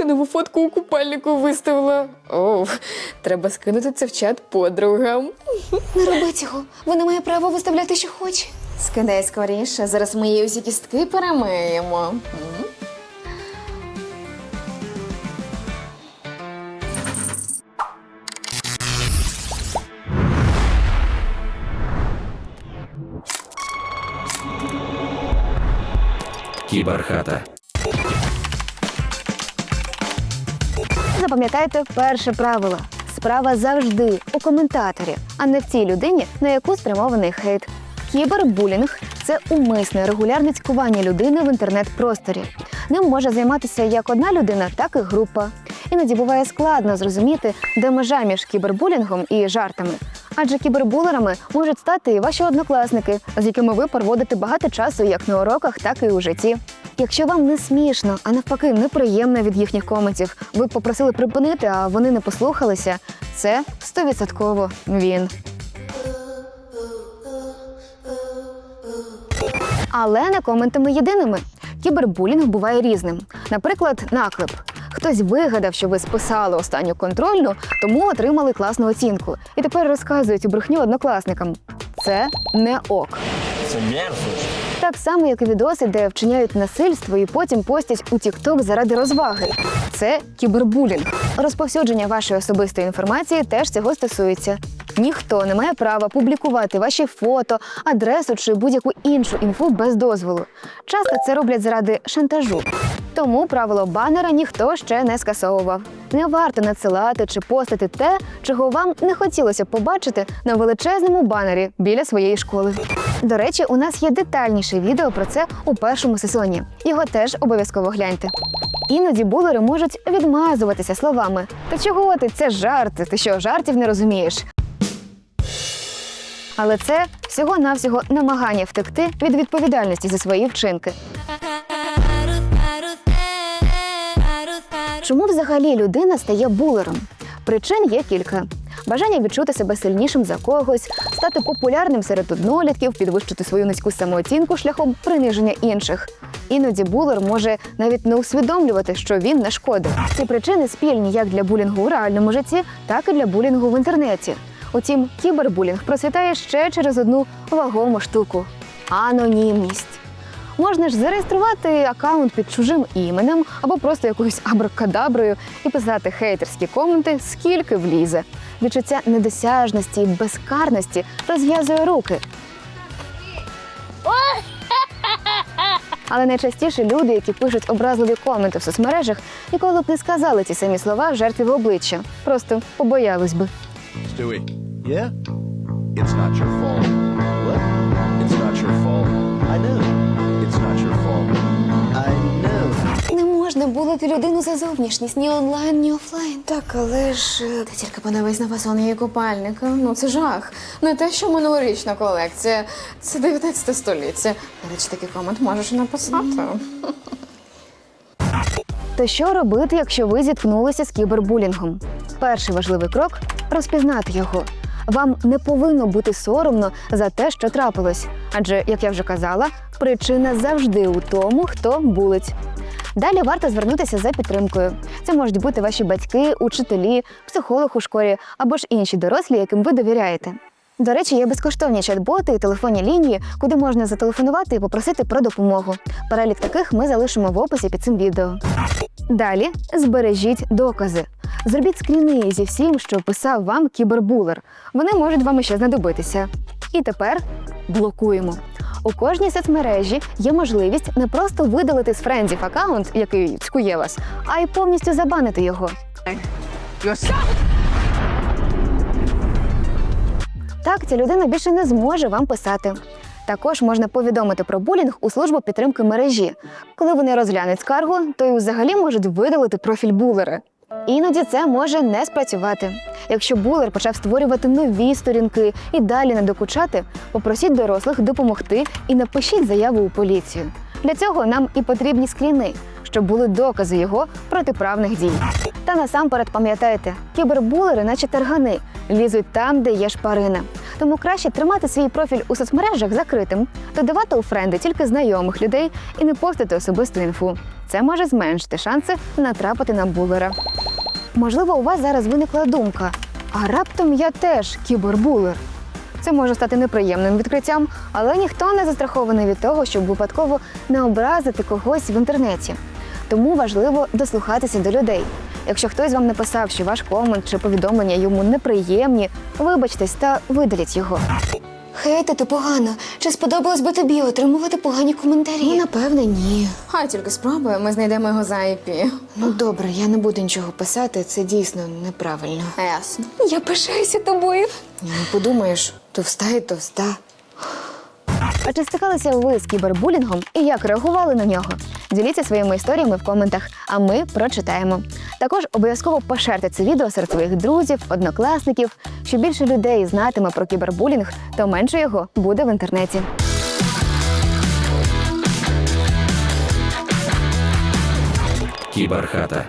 Віка нову фотку у купальнику виставила. О, треба скинути це в чат подругам. Не роби цього. Вона має право виставляти, що хоче. Скидай скоріше, зараз ми її усі кістки перемиємо. Кіберхата. Запам'ятайте перше правило. Справа завжди у коментаторі, а не в цій людині, на яку спрямований хейт. Кібербулінг це умисне регулярне цькування людини в інтернет-просторі. Ним може займатися як одна людина, так і група. Іноді буває складно зрозуміти, де межа між кібербулінгом і жартами. Адже кібербулерами можуть стати і ваші однокласники, з якими ви проводите багато часу як на уроках, так і у житті. Якщо вам не смішно, а навпаки, неприємно від їхніх коментів, ви попросили припинити, а вони не послухалися. Це стовідсотково він. Але не коментами єдиними. Кібербулінг буває різним. Наприклад, наклеп. Хтось вигадав, що ви списали останню контрольну, тому отримали класну оцінку. І тепер розказують у брехню однокласникам. Це не ок. Це мерзость. Так само, як і відоси, де вчиняють насильство і потім постять у TikTok заради розваги. Це кібербулінг. Розповсюдження вашої особистої інформації теж цього стосується. Ніхто не має права публікувати ваші фото, адресу чи будь-яку іншу інфу без дозволу. Часто це роблять заради шантажу. Тому правило банера ніхто ще не скасовував. Не варто надсилати чи постити те, чого вам не хотілося побачити на величезному банері біля своєї школи. До речі, у нас є детальніше відео про це у першому сезоні. Його теж обов'язково гляньте. Іноді булери можуть відмазуватися словами: Та чого ти? Це жарти. Ти що, жартів не розумієш? Але це всього-навсього намагання втекти від відповідальності за свої вчинки. Чому взагалі людина стає булером? Причин є кілька: бажання відчути себе сильнішим за когось, стати популярним серед однолітків, підвищити свою низьку самооцінку шляхом приниження інших. Іноді булер може навіть не усвідомлювати, що він не шкодить. Ці причини спільні як для булінгу у реальному житті, так і для булінгу в інтернеті. Утім, кібербулінг процвітає ще через одну вагому штуку анонімність. Можна ж зареєструвати аккаунт під чужим іменем або просто якоюсь абракадаброю і писати хейтерські коменти, скільки влізе. Відчуття недосяжності і безкарності розв'язує руки. Але найчастіше люди, які пишуть образливі коменти в соцмережах, ніколи б не сказали ті самі слова жертві в обличчя. Просто побоялись би. Yeah? It's not your fault. What? It's not your fault. I know. It's not your fault. Не можна булити людину за зовнішність ні онлайн, ні офлайн. Так, але ж е, ти тільки подивись на фасон її купальника. Ну це жах. Не те, що минулорічна колекція. Це 19 століття. До речі, такий комент можеш і написати. То що робити, якщо ви зіткнулися з кібербулінгом? Перший важливий крок розпізнати його. Вам не повинно бути соромно за те, що трапилось. Адже, як я вже казала, причина завжди у тому, хто булить. Далі варто звернутися за підтримкою. Це можуть бути ваші батьки, учителі, психолог у школі або ж інші дорослі, яким ви довіряєте. До речі, є безкоштовні чат-боти і телефонні лінії, куди можна зателефонувати і попросити про допомогу. Перелік таких ми залишимо в описі під цим відео. Далі збережіть докази. Зробіть скріни зі всім, що писав вам кібербулер. Вони можуть вам іще знадобитися. І тепер блокуємо. У кожній соцмережі є можливість не просто видалити з френдів аккаунт, який цькує вас, а й повністю забанити його. Так, ця людина більше не зможе вам писати. Також можна повідомити про булінг у службу підтримки мережі. Коли вони розглянуть скаргу, то й взагалі можуть видалити профіль булера. Іноді це може не спрацювати. Якщо булер почав створювати нові сторінки і далі не докучати, попросіть дорослих допомогти і напишіть заяву у поліцію. Для цього нам і потрібні скріни, щоб були докази його протиправних дій. Та насамперед пам'ятайте, кібербулери, наче таргани, лізуть там, де є шпарина. Тому краще тримати свій профіль у соцмережах закритим, додавати у френди тільки знайомих людей і не постити особисту інфу. Це може зменшити шанси натрапити на булера. Можливо, у вас зараз виникла думка: а раптом я теж кібербулер. Це може стати неприємним відкриттям, але ніхто не застрахований від того, щоб випадково не образити когось в інтернеті. Тому важливо дослухатися до людей. Якщо хтось вам написав, що ваш комент чи повідомлення йому неприємні, вибачтесь та видаліть його. Хейтити погано. Чи сподобалось би тобі отримувати погані коментарі? Ну, напевне, ні. Хай тільки спробує, ми знайдемо його за IP. Ну добре, я не буду нічого писати, це дійсно неправильно. Ясно. Я пишаюся тобою. Ні, ну подумаєш, Товста і товста. А чи стикалися ви з кібербулінгом і як реагували на нього? Діліться своїми історіями в коментах, а ми прочитаємо. Також обов'язково пошерте це відео серед своїх друзів, однокласників. Що більше людей знатиме про кібербулінг, то менше його буде в інтернеті. Кіберхата